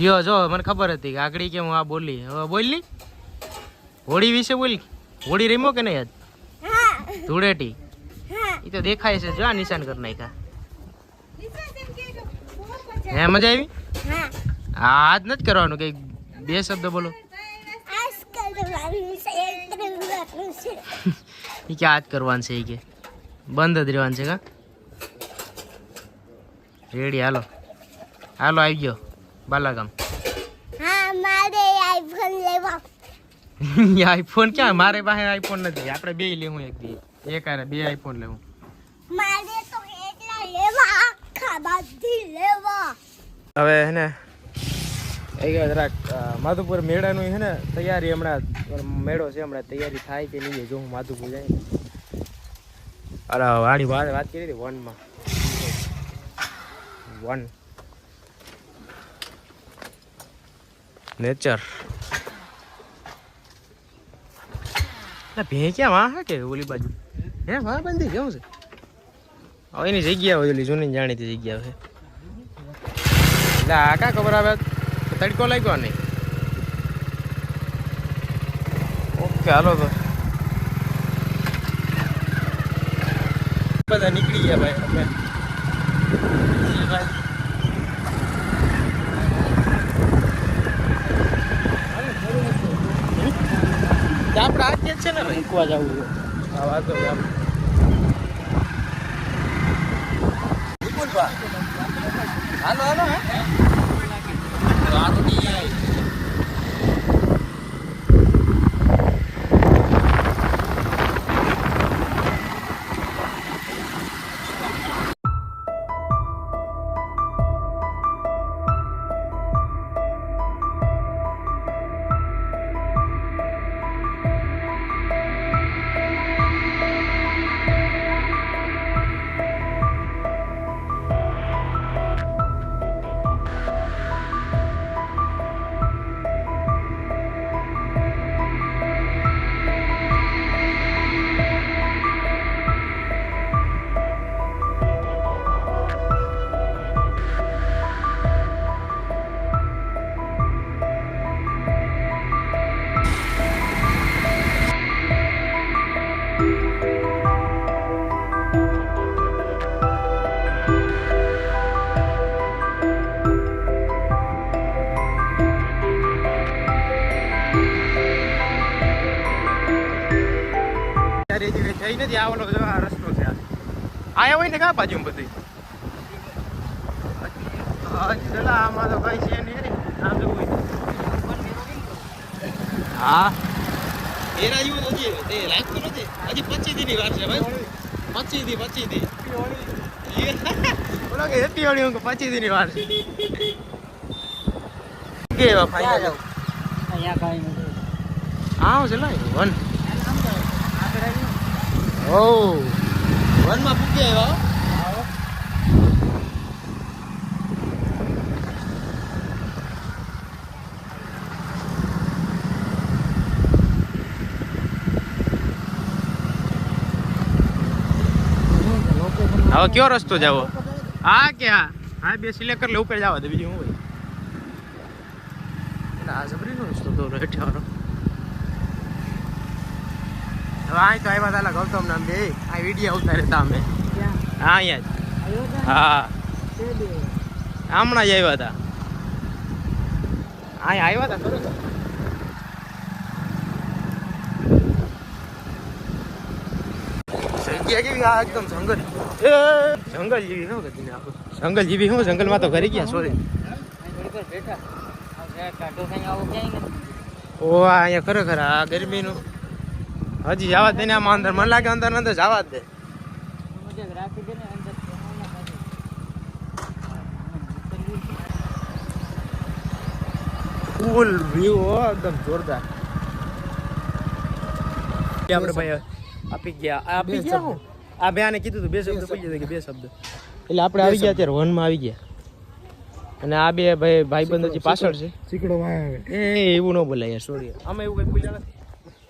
જો જો મને ખબર હતી કે આગળ કે હું આ બોલી. હવે બોલી હોળી વિશે બોલ હોળી રમ્યો કે નહીં આજ? ધૂળેટી. એ તો દેખાય છે જો આ નિશાન કરી નાખ્યા. હે મજા આવી? હા. આજ નથી કરવાનું કઈ બે શબ્દ બોલો. એ કે આજ કરવાનું છે એ કે. બંધ જ રહેવાનું છે કા? રેડી હાલો. હાલો આવી ગયો. બાલાગામ. આઈફોન લેવા. આઈફોન ક્યાં? મારે પાસે આઈફોન નથી. આપણે બે લેવું એક દી. એક આરે બે આઈફોન લેવું. હવે હે ને એ ગયા જરાક માધુપુર મેળાનું છે ને તૈયારી હમણાં મેળો છે હમણાં તૈયારી થાય કે નહીં જો હું માધુપુર જાય અરે વાળી વાત વાત કરી હતી વનમાં. વન. નેચર ભે ક્યાં વાહ કે ઓલી બાજુ? હે, વાહ બંધી, કેવું છે? એની જગ્યા હોય, ઓલી જૂની જાણીતી જગ્યા છે એટલે આ કા ખબર આવે? તડકો લાગ્યો નહીં. ઓકે, હાલો તો. બધા નીકળી ગયા ભાઈ, અમે આપણે આ જ છે ને મૂકવા જવું હા વાંધો. હાલો હાલો હે. આ તો આવી. ત્યારે નથી આ ઓલો આ રસ્તો છે આયા હોય ને કા બાજુ બધી? ચલા આમાં તો કઈ છે નહીં આમ જવું હા? એના જેવું નથી તે લાગતું નથી. હજી પચીસ દીની વાર છે ભાઈ. પચીસ દી પચીસ દી બોલો કે હેપી હોળી હું પચીસ દી ની વાર છે. કે એવા ફાઈનલ આવ છે લાય વન. ઓ વનમાં પૂકે આવ્યા હવે કયો રસ્તો જાવો? હા કે હા? હા બે સિલેક્ટ કરી લે ઉપર જવા દે બીજું શું હોય? આ જબરીનો રસ્તો તો રેઠિયાનો અહીં તો આવ્યા હતા ગૌતમ નામ બે. આ વીડિયો આવતા રહેતા અમે. હા અહીંયા જ. હા. હમણાં જ આવ્યા હતા. અહીંયા આવ્યા હતા ખરું જંગલ. જંગલ જીવી શું કહેતી આખું. જંગલ જીવી શું જંગલમાં તો ઘરી ગયા સોરી ઓ અહીંયા ખરેખર આ ગરમીનું હજી જવા દે ને આમાં અંદર. મને લાગે અંદર અંદર જવા દે. ફૂલ વ્યૂ હો એકદમ જોરદાર. આપણે ભાઈ આપી ગયા. આ આપી ગયા હું? આ બે આને કીધું હતું બે શબ્દ પડી ગયા કે બે શબ્દ. એટલે આપણે આવી ગયા અત્યારે વનમાં આવી ગયા. અને આ બે ભાઈ ભાઈબંધ હજી પાછળ છે. ચીકડો એ એવું ન બોલાય સોરી અમે એવું કઈ બોલ્યા નથી.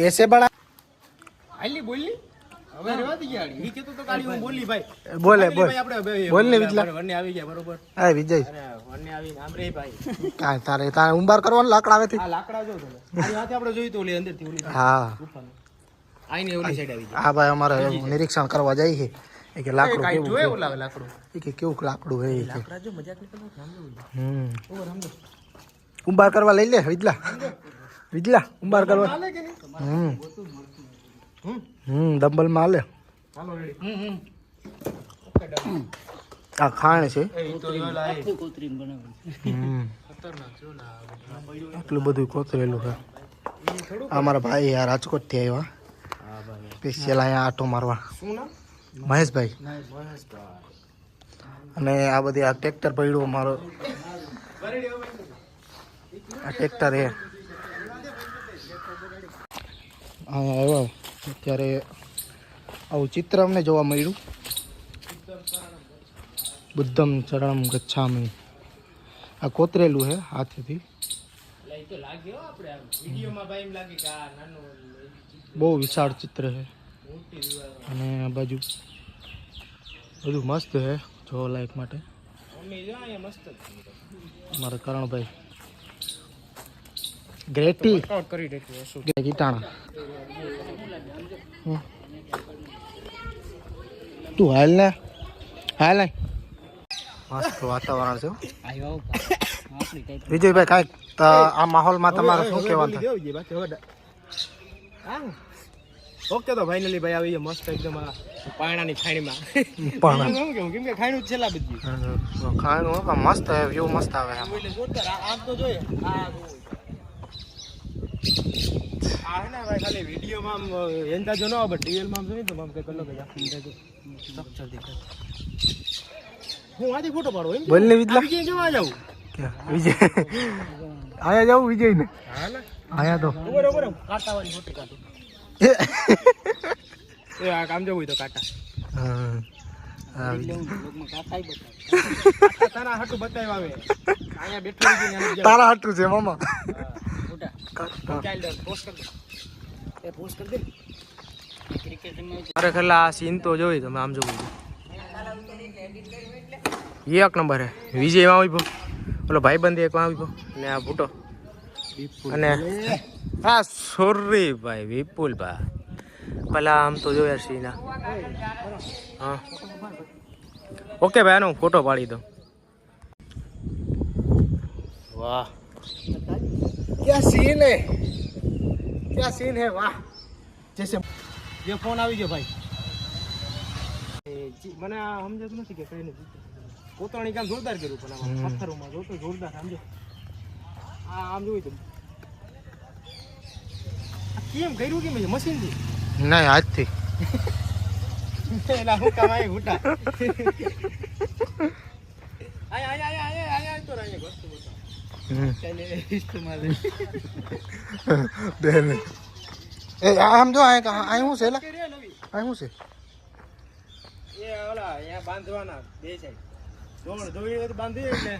એસે બડા આલી બોલી હવે રેવા દી યાર. નીચે તો કાળી હું બોલી ભાઈ. બોલે બોલ. આપણે બોલ વિજલા. વરને આવી ગયા બરોબર? હા વિજય. વરને આવી આમ ભાઈ. કાય તારે તારે ઉંબાર કરવાનો લાકડા આવે થી આ લાકડા જો તમે. આ હાથે આપણે જોઈ તો અંદરથી ઓલી હા. આઈને ઓલી સાઈડ આવી હા ભાઈ અમારે નિરીક્ષણ કરવા જાય છે. કે લાકડું કેવું જોયે ઓલા લાકડું? કે કેવું લાકડું હે લાકડા જો મજાક નીકળો હમ. ઉંબાર કરવા લઈ લે વિજલા. વિજલા ઉંબાર કરવા. હાલે કે નહીં? હમ. હમ. ડબલ ડમ્બલમાં હાલે હાલો રેડી હમ હમ. આ ખાણ છે. આટલું બધું કોતરેલું છે. આ મારા ભાઈ યાર રાજકોટથી આવ્યા. સ્પેશિયલ અહીંયા આટો મારવા. મહેશભાઈ. મહેશભાઈ. અને આ બધી આ ટ્રેક્ટર પડ્યું મારો આ ટ્રેક્ટર એ અહીંયા આવ્યા અત્યારે આવું ચિત્ર અમને જોવા મળ્યું. બુદ્ધમ ચરણમ ગચ્છામી. આ કોતરેલું છે હાથેથી. બહુ વિશાળ ચિત્ર છે અને આ બાજુ બધું મસ્ત છે જોવા લાયક માટે. અમારા કરણભાઈ. ગ્રેટી. કરી દેતું હશું. ગીટાણા. તું હાલ ને. હાલ ને મસ્ત વાતાવરણ છે હો. વિજયભાઈ કાંઈક આ માહોલમાં તમારે શું કહેવાનું ઓકે તો ફાઇનલી ભાઈ આવી મસ્ત એકદમ આ પાણાની ખાણીમાં પણ. શું કેવું કેમ કે ખાણું જ છેલ્લા બધી. પણ મસ્ત વ્યૂ મસ્ત આવે આમ. તો જોઈએ. આ આ હે ને ભાઈ ખાલી વિડીયોમાં આમ એન્તા ન આવે બટ આમ જોઈએ તો આમ કંઈક અલગ જ આખું સ્ટ્રક્ચર દેખાય. હું આજે ફોટો પાડો એમ? બોલ ને વિજલા આવી જઈ જાઉં? વિજય. આયા જાવ વિજય ને હા ને. આયા તો. ઊભો રહો, ઊભો ફોટો કાઢો. એ આ કામ જવું હોય તો કાંટા. હા. વિજય. તારા હાટું છે મામા. દે, દે દે ખલા આ સીન તો જોઈ તમે આમ જોવું એક નંબર હે વિજયમાં આવી ઓલો ભાઈબંધ એક આવી ને આ ભૂટો અને હા સોરી ભાઈ વિપુલ ભાઈ પેલા આમ તો જોયા સીના હા ઓકે ભાઈ આનો ફોટો પાડી દઉં વાહ. क्या सीन है क्या सीन है वाह जैसे જે ફોન આવી ગયો ભાઈ મને આ સમજાતું નથી કે કઈ નથી કોતરણી કામ જોરદાર કર્યું પણ આમાં હમ. પથ્થરોમાં જોતો જોરદાર સમજો આ આમ જોયું તો આ કેમ કર્યું કેમ છે મશીનથી नहीं आज थी એલા હું કામ આય હુટા આય આય આય આય આય આય તો રાય વસ્તુ બતાવ हम्म। ચાલે ઇસ્તેમાલ બેન એ આમ જો આ આ હું છે લા આ હું છે એ ઓલા અહીંયા બાંધવાના બે છે દોડ દોડી બાંધી એટલે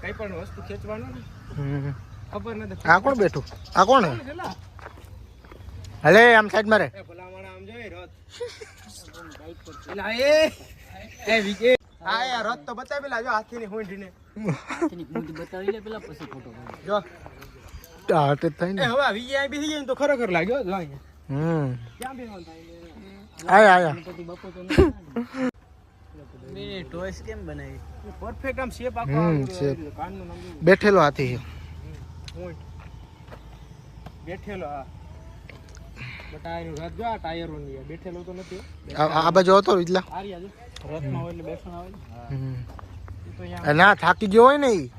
કઈ પણ વસ્તુ ખેંચવાનું ને. ખબર નથી આ કોણ બેઠું આ કોણ હલે આમ સાઈડ મારે આમ જોઈ રથ એ વિજય હા યાર રથ તો બતાવેલા જો હાથી ની જો આટ જ થાય એ ને હવે વિજય અહીં બેસી જાય ને તો ખરેખર લાગ્યો જો અહીંયા હમ ક્યાં બેસવાનું થાય આયા આયા પરફેક્ટ આમ શેપ આખો હમ, આમ shape. કાનનું નામ જોયું. બેઠેલો હાથી ઊંટ. બેઠેલો હા બટ આ એનું રથ જો આ ટાયરોની છે. બેઠેલો તો નથી આ આ બાજુ હતો વિજલા આ રહ્યા જો રથમાં હોય એટલે બેસણ આવે ને. થાકી ગયો હોય ને એ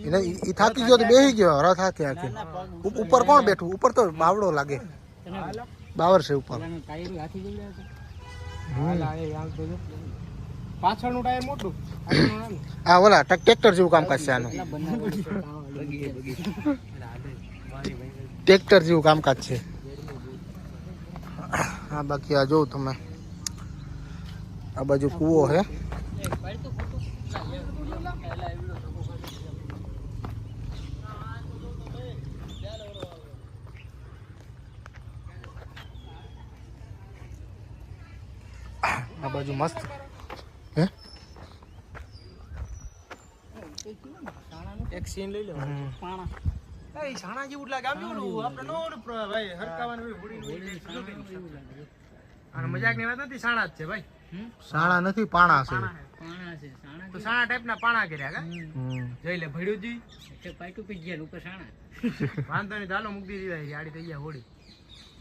એને ઈ ઈ થાકી ગયો તો બેસી ગયો. રથ હાથે હાથે ઉપર કોણ બેઠું? ઉપર તો બાવડો લાગે. બાવર છે ઉપર. પાછળનું ટાયર મોટું. આગળનું ઓલા ટ્રક- ટ્રેક્ટર જેવું કામકાજ છે આનું ટ્રેક્ટર જેવું કામકાજ છે. હા બાકી આ જોઉં તમે. આ બાજુ કૂવો છે. બાજુ મસ્ત. હે? એક સીન લઈ લો. હમ. એ છાણા જેવું લાગે. આમ જેવું આપણે નો ભાઈ હરકાવાનું વાત નથી સાણા જ છે ભાઈ. સાણા નથી પાણા છે. તો સાણા ટાઈપના પાણા કર્યા કા? હમ. જોઈ લે ઉપર સાણા વાંધો નહીં ચાલો મૂકી દીધી આડી થઈ ગયા હોડી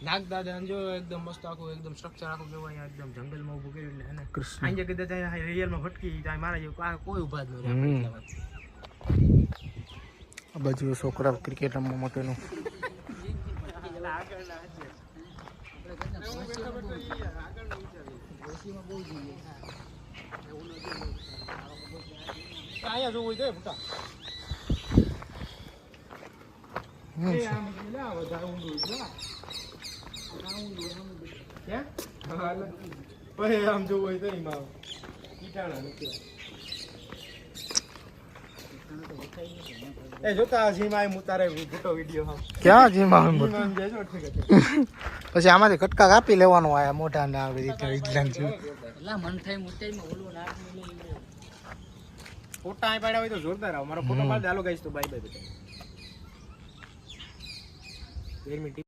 નાગ દાદા જો એકદમ મસ્ત આખું એકદમ સ્ટ્રક્ચર આખું કહેવાય અહીંયા એકદમ જંગલમાં ઊભું કર્યું એટલે એને. કૃષ્ણ. આજે કદાચ અહીંયા રિયલમાં ભટકી જાય મારા જેવું કોઈ ઊભા જ ન રહે બાજુ છોકરા ક્રિકેટ રમવા માટેનું. અહીંયા જોવું જોઈએ એ ભૂકા. હમ. એ આમ એટલે આ વધારે ઊંડું છે, આ. ક્યાં? હા, એટલે. પછી આમ જોવું હોય તો એમાં કીટાણા નથી. એ જોતા સીમા એમ ઉતારે વીડિયો હા ક્યાં જીમાં. પછી આમાંથી કટકા કાપી લેવાનું આયા મોઢા ને આવી રીતે વિજ્ઞાન જેવું ફોટા અહીં પાડ્યા હોય તો જોરદાર આવો મારો ફોટો. પાડ દે ગાઈસ તો બાય બાય બધા તેર મિનિટ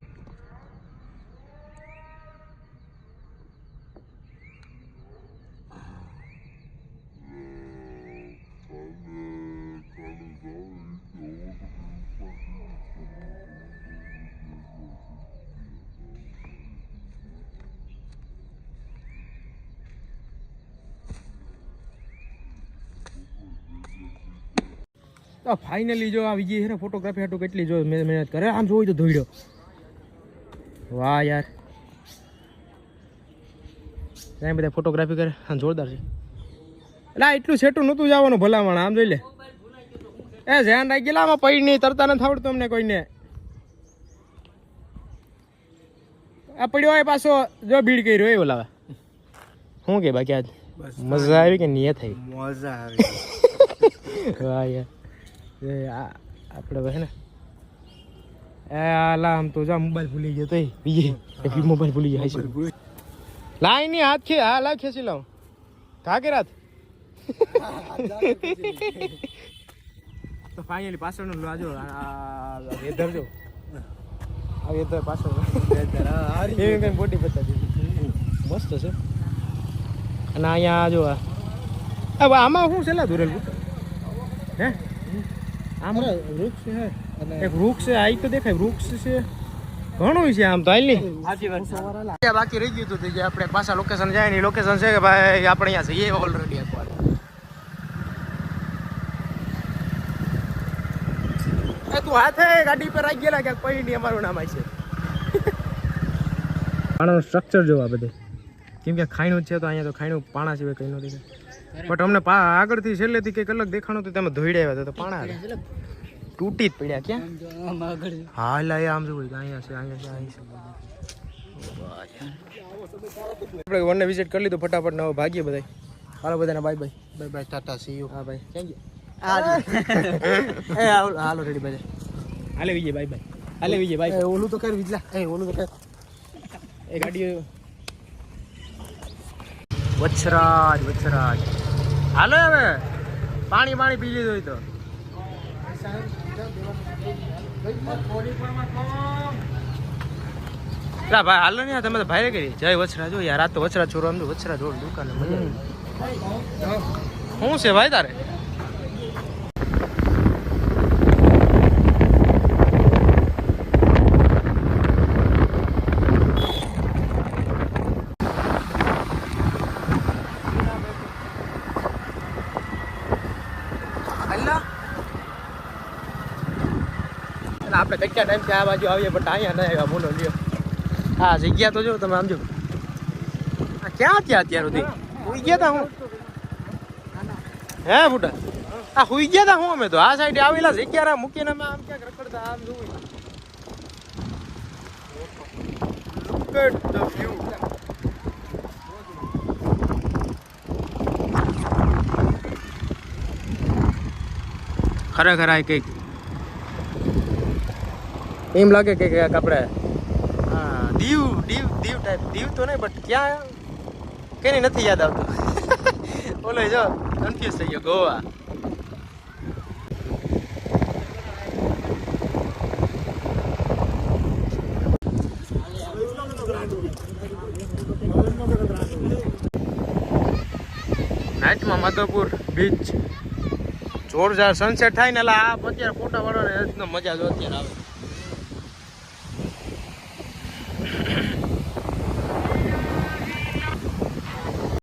તો ફાઇનલી જો આ વિજય ને ફોટોગ્રાફી હાટું કેટલી જો મેં મહેનત કરે. આમ જોઈ તો ધોઈડો. વાહ યાર. ત્યાં બધા ફોટોગ્રાફી કરે. આમ જોરદાર છે. એટલે એટલું સેટું નહોતું જવાનું ભલામણ આમ જોઈ લે. એ ધ્યાન રાખી ગયેલા આમાં પડી નહીં તરતા નથી આવડતું અમને કોઈને. આ પડ્યો હોય પાછો જો ભીડ કર્યો એ ઓલાવે. શું કે બાકી આજ? મજા આવી કે નહીં થઈ? મજા આવે. વાહ યાર. આપણે હે ને. એ આલા આમ તો જા મોબાઈલ ભૂલી ગયો તો બીજે બી મોબાઈલ ભૂલી ગયા છે. લાઈ ની હાથ ખે હા લા ખેંચી લાવ કા રાત? તો ફાઇનલી પાછળનું લાજો વેધર જો. આ વેધર પાછળ એવી કઈ બોડી બતાવી મસ્ત છે. અને અહીંયા જો આ. આમાં શું છે લા દોરેલ હે? આમ? વૃક્ષ છે એક વૃક્ષ છે આ તો દેખાય વૃક્ષ છે. ઘણું છે આમ તો હાલ બાકી રહી ગયું હતું જે આપણે પાછા લોકેશન જાય ને લોકેશન છે કે ભાઈ આપણે અહીંયા જઈએ ઓલરેડી એકવાર. એ તું હાથે ગાડી પર આવી ગયેલા ક્યાંક કોઈ નહીં અમારું નામ છે. પાણાનું સ્ટ્રક્ચર જોવા બધે. કેમ કે ખાયણું છે તો અહીંયા તો ખાયણું પાણા સિવાય કંઈ નથી બટ અમને પા આગળથી છેલ્લેથી કંઈક અલગ દેખાણું હતું તમે ધોઈડ્યા આવ્યા તો પાણા તૂટી જ પડ્યા ક્યાં? હા લા એ આમ જોવું અહીંયા છે અહીંયા છે અહીંયા છે. આપણે વનને વિઝિટ કરી લીધું ફટાફટ ને હવે ભાગીએ બધા હાલો બધાને bye bye bye bye tata see you હા ભાઈ થેન્ક યુ હાલો. હાલો રેડી બાય હાલે વિજય બાય બાય હાલે વિજય બાય ઓલું તો કર વિજલા. એ ઓલું તો કર. એ ગાડી વત્સરાજ વત્સરાજ હાલો હવે. પાણી પાણી પી લીધું તો. ભાઈ હાલો ને તમે તો ભાઈ કરી. જય વછરા જો યાર આ તો વછરા છોરો આમ તો વત્સરાજ જોડ દુકાને મજા શું છે ભાઈ તારે? આપણે કચ્યા ટાઈમથી આ બાજુ આવીએ બટ અહીંયા ના આવ્યા, બોલો, લ્યો. હા, જગ્યા તો જો, તમે આમ જો. આ ક્યાં ત્યાં અત્યાર સુધી? સુઈ ગયા તા હું? હે બુટા આ સુઈ ગયા તા હું અમે તો? આ સાઈડે આવેલા જગ્યા મૂકીને અમે આમ ક્યાંક રખડતા, આમ જોઈ. ખરેખર આ કંઈક એમ લાગે કે કંઈક આપણે હા, દીવ દીવ દીવ ટાઈપ દીવ તો નહીં બટ ક્યાં કેની નથી યાદ આવતું. બોલો જો કન્ફ્યુઝ થઈ ગયો, ગોવા. નાઇટમાં માધવપુર બીચ જોરદાર સનસેટ થાય ને એટલે આ અત્યારે ફોટા વાળો મજા જો અત્યારે આવે.